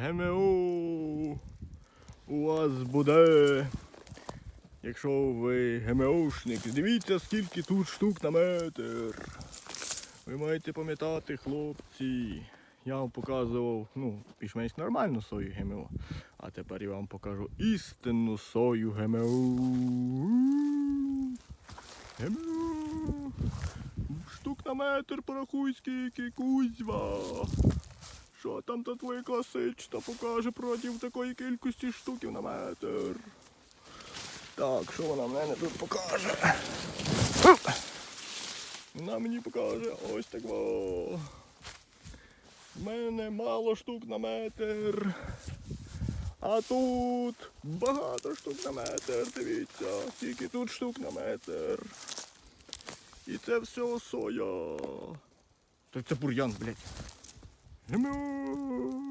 ГМО у вас буде. Якщо ви ГМОшник, дивіться, скільки тут штук на метр. Ви маєте пам'ятати, хлопці. Я вам показував, ну, більш-менш нормальну сою ГМО. А тепер я вам покажу істинну сою ГМО. ГМО. Штук на метр порахуй скільки кузьва. Що там та твоя класична покаже проти такої кількості штуків на метр. Так, що вона мене тут покаже? Вона мені покаже ось так. во. В мене мало штук на метр. А тут багато штук на метр. Дивіться, скільки тут штук на метр. І це все соя. Так це бур'ян, блядь. Hello.